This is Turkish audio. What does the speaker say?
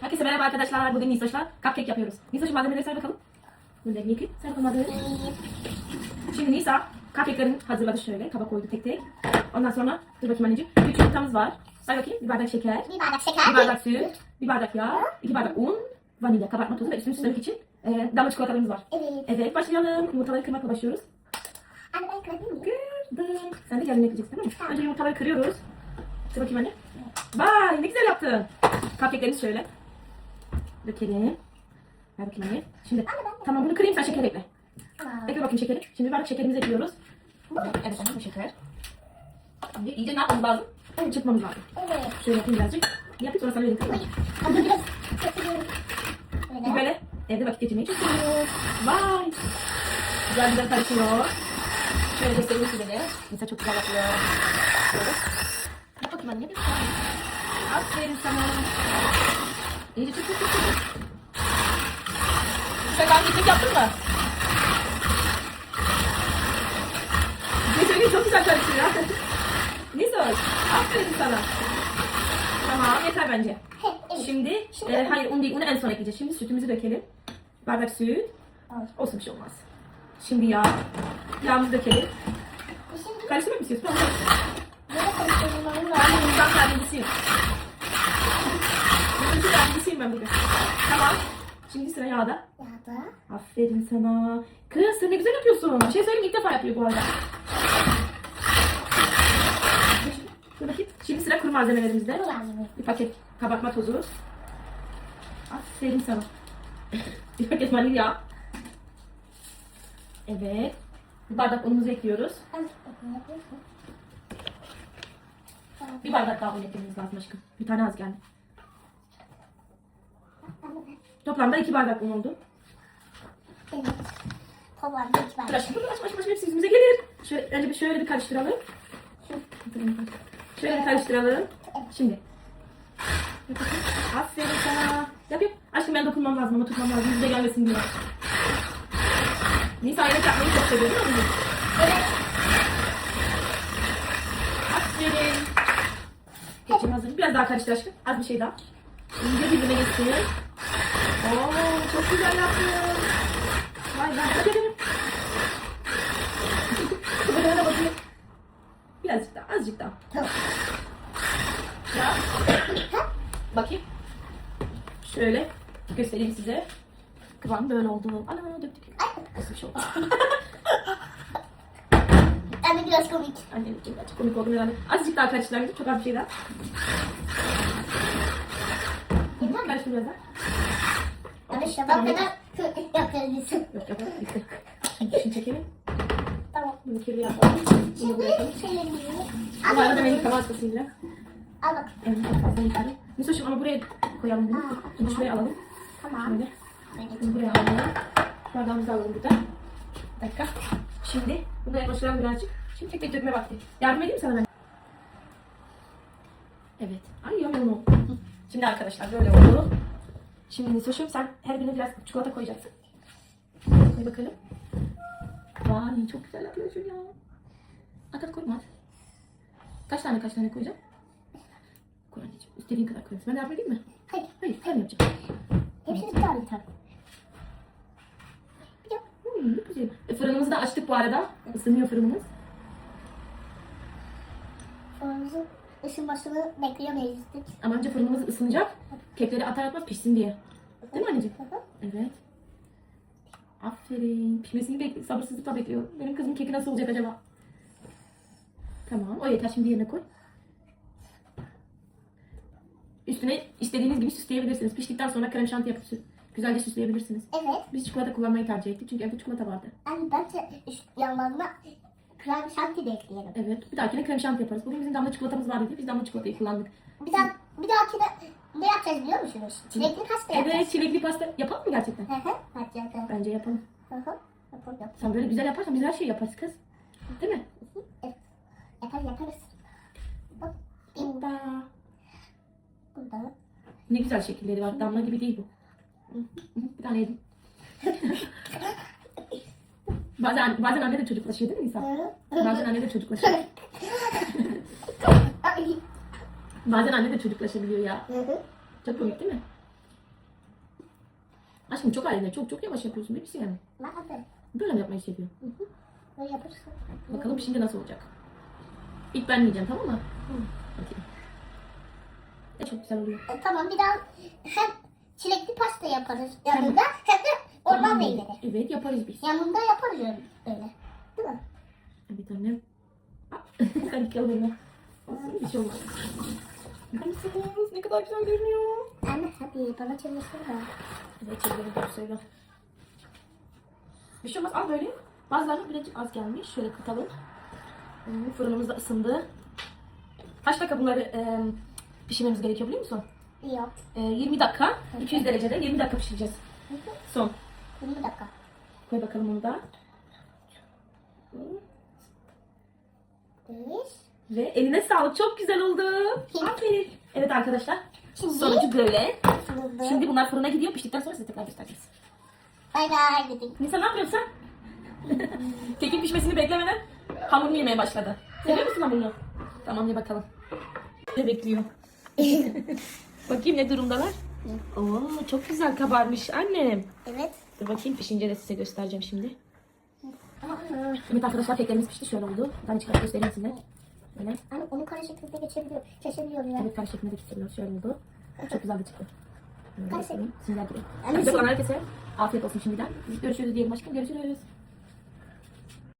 Herkese merhaba arkadaşlar. Bugün Nisoş'la cupcake yapıyoruz. Nisoş'un malzemeleri say bakalım. Da yıkayıp say bakalım. Şimdi Nisa cupcake'lerini hazırladı şöyle. Kaba koydu tek tek. Ondan sonra dur bakayım anneciğim. Üç yumurtamız var. Say bakayım. Bir bardak şeker. Bir bardak şeker. Bir bardak süt. Bir bardak yağ. iki bardak un. Vanilya, kabartma tozu ve üstünü süslemek için e, damla çikolatalarımız var. Evet. Evet başlayalım. Yumurtaları kırmakla başlıyoruz. Anne ben kırabilir miyim? Kırdım. Sen de değil mi? Tamam. Önce yumurtaları kırıyoruz. Dur bakayım anne. Vay ne güzel yaptın. Cupcake'lerimizi şöyle. Dökelim. Ver bakayım anne. Şimdi tamam bunu kırayım sen şeker ekle. Tamam. Ekle bakayım şekeri. Şimdi bardak şekerimizi ekliyoruz. Evet anne bu şeker. Şimdi iyice ne yapmamız lazım? Evet, çırpmamız lazım. Evet. Şöyle yapayım birazcık. Yapayım sonra sana vereyim. kırayım. Hadi biraz Böyle. böyle evde vakit geçirmeyi çok seviyoruz. Vay. Güzel güzel karışıyor. Şöyle göstereyim size de. Mesela çok güzel yapıyor. Şöyle. Bak bakayım anne. bir saniye. Aferin sana. Çok çok çok çok. Sen kek yaptın mı? Geçen gün çok güzel karışıyor. Nisa, aferin sana. Tamam yeter bence. Evet. Şimdi, e, hayır un değil, unu en son ekleyeceğiz. Şimdi sütümüzü dökelim. Bardak süt. Tamam. Olsun bir şey olmaz. Şimdi yağ. Yağımızı dökelim. Şimdi Karıştırmak mı istiyorsun? karıştırmamın Ben lazım. de insan yardımcısıyım. Ben bugün. Tamam. Şimdi sıra yağda. Ya da. Aferin sana. Kız sen ne güzel yapıyorsun. Şey söyleyeyim ilk defa yapıyor bu arada. Dur bakayım. Şimdi sıra kuru malzemelerimizde. Bu malzeme. Bir paket kabartma tozu. Aferin sana. bir paket vanilya. Evet. Bir bardak unumuzu ekliyoruz. Bir bardak daha un eklememiz lazım aşkım. Bir tane az geldi. Toplamda iki bardak un oldu. Evet. Toplamda iki bardak. aşkım dur aşkım aşkım aşkım hepsi yüzümüze gelir. Şöyle, önce bir şöyle bir karıştıralım. Şöyle bir karıştıralım. Şimdi. Aferin sana. Yap yap. Aşkım ben dokunmam lazım ama tutmam lazım. Yüzüne gelmesin diye. Nisa yemek yapmayı çok seviyor değil mi? Evet. Aferin. Geçim hazır. Biraz daha karıştır aşkım. Az bir şey daha. İyice birbirine geçsin. Oo çok güzel yaptın. Vay vay. Hadi hadi. Kıvırına bakayım. Birazcık daha. Azıcık daha. Tamam. Ya. Bakayım. Şöyle göstereyim size. Kıvam böyle oldu. Ana döktük. Nasıl bir şey oldu? Anne biraz komik. Annem birazcık komik oldu herhalde. Azıcık daha karıştırabilirim. Çok az bir şey daha. Karıştır biraz daha. Tamam, şabak kadar yapabilirsin. Yok yok yok. Bitti. Şimdi çekelim. Tamam. Bunu kirli yapalım. Bunu. Şimdi şeylerimizi. Bu arada benim kaba atlasın bile. Al bak. Evet fazla yıkarım. Misoş'um ama buraya koyalım bunu. Bunu şuraya alalım. Tamam. Böyle. Bunu buraya alalım. Bardağımızı alalım burada. Bir dakika. Şimdi bunu yaklaştıralım birazcık. Şimdi tek tek dökme vakti. Yardım edeyim sana ben? Evet. Ay oldu. Şimdi arkadaşlar böyle oldu. Şimdi Nisoş'um sen her birine biraz çikolata koyacaksın. Koy bakalım. Vay çok güzel yapıyorsun ya. At at koyma. Kaç tane kaç tane koyacağım? Koy anneciğim. İstediğin kadar koyarsın. Ben yardım edeyim mi? Hayır. Hayır ben yapacağım. Hepsini bir tane tak. Hmm, ne güzel. E, fırınımızı da açtık bu arada. Isınıyor fırınımız. Fırınımızın ısınmasını bekleyemeyiz. Ama önce fırınımız ısınacak. Kekleri atar atmaz pişsin diye. Değil mi anneciğim? Evet. Aferin. Pişmesini bekliyor. Sabırsızlıkla bekliyorum. Benim kızım keki nasıl olacak acaba? Tamam. O yeter. Şimdi yerine koy. Üstüne istediğiniz gibi süsleyebilirsiniz. Piştikten sonra krem şanti yapıp sü- güzelce süsleyebilirsiniz. Evet. Biz çikolata kullanmayı tercih ettik. Çünkü evde çikolata vardı. Anne bence yanlarına krem şanti de ekleyelim. Evet. Bir dahakine krem şanti yaparız. Bugün bizim damla çikolatamız vardı diye biz damla çikolatayı kullandık. Bir, daha, bir dahakine ne yapacağız biliyor musunuz? Çilekli pasta yapacağız. Evet. Çilekli pasta yapalım mı gerçekten? Hı hı. Hadi yapalım. Bence yapalım. Hı hı. Yapalım. yapalım. Sen böyle güzel yaparsan biz her şeyi yaparız kız. Değil mi? Evet. Yapar yaparız. Hoppa. Burada. Ne güzel şekilleri var. Damla gibi değil bu. Bir tane yedim. bazen, bazen anne de çocuklaşıyor değil mi? Hı. Bazen anne de çocuklaşıyor. Bazen anne de çocuklaşabiliyor ya. Çok komik değil mi? Aşkım çok ayrı. Çok çok yavaş yapıyorsun. Ne yapayım? Böyle mi yapmayı seviyor? Böyle yaparsın. Bakalım şimdi nasıl olacak. İlk ben yiyeceğim tamam mı? Bakayım. E, çok güzel oluyor. E, tamam bir daha hem çilekli pasta yaparız yanında hem de orman Tamam. meyveleri. Evet yaparız biz. Yanında yaparız öyle. öyle. Değil mi? Evet annem. Hadi kalın Bir şey olmaz. Mısınız? Ne kadar güzel görünüyor. Anne hadi bana çevirsene. Evet çevirelim dosyayla. Bir şey olmaz. Al böyle. Bazılarına birazcık az gelmiş. Şöyle kıtalım. Hmm, Fırınımız da ısındı. Kaç dakika bunları e, pişirmemiz gerekiyor biliyor musun? Yok. E, 20 dakika. 200 derecede 20 dakika pişireceğiz. Son. 20 dakika. Koy bakalım onu da. Ve eline sağlık. Çok güzel oldu. Aferin. Evet arkadaşlar. Şimdi Sonucu böyle. Şimdi, Şimdi bunlar fırına gidiyor. Piştikten sonra size tekrar göstereceğiz. bay bay dedik. Nisa ne yapıyorsun sen? Kekin pişmesini beklemeden hamurunu yemeye başladı. Seviyor musun hamurunu? Tamam ye bakalım. Ne bekliyor? bakayım ne durumdalar? Oo çok güzel kabarmış annem. Evet. Dur bakayım pişince de size göstereceğim şimdi. Evet arkadaşlar keklerimiz pişti şöyle oldu. Ben çıkarıp göstereyim size. Böyle. Anne onu kare şeklinde geçebiliyor. Kesebiliyor ya. Evet kare şeklinde de kesiyoruz. Şöyle oldu. Çok güzel de çıktı. Kare göstereyim. Sinirler gibi. Herkese. Afiyet olsun şimdiden. Görüşürüz diyelim aşkım. Görüşürüz.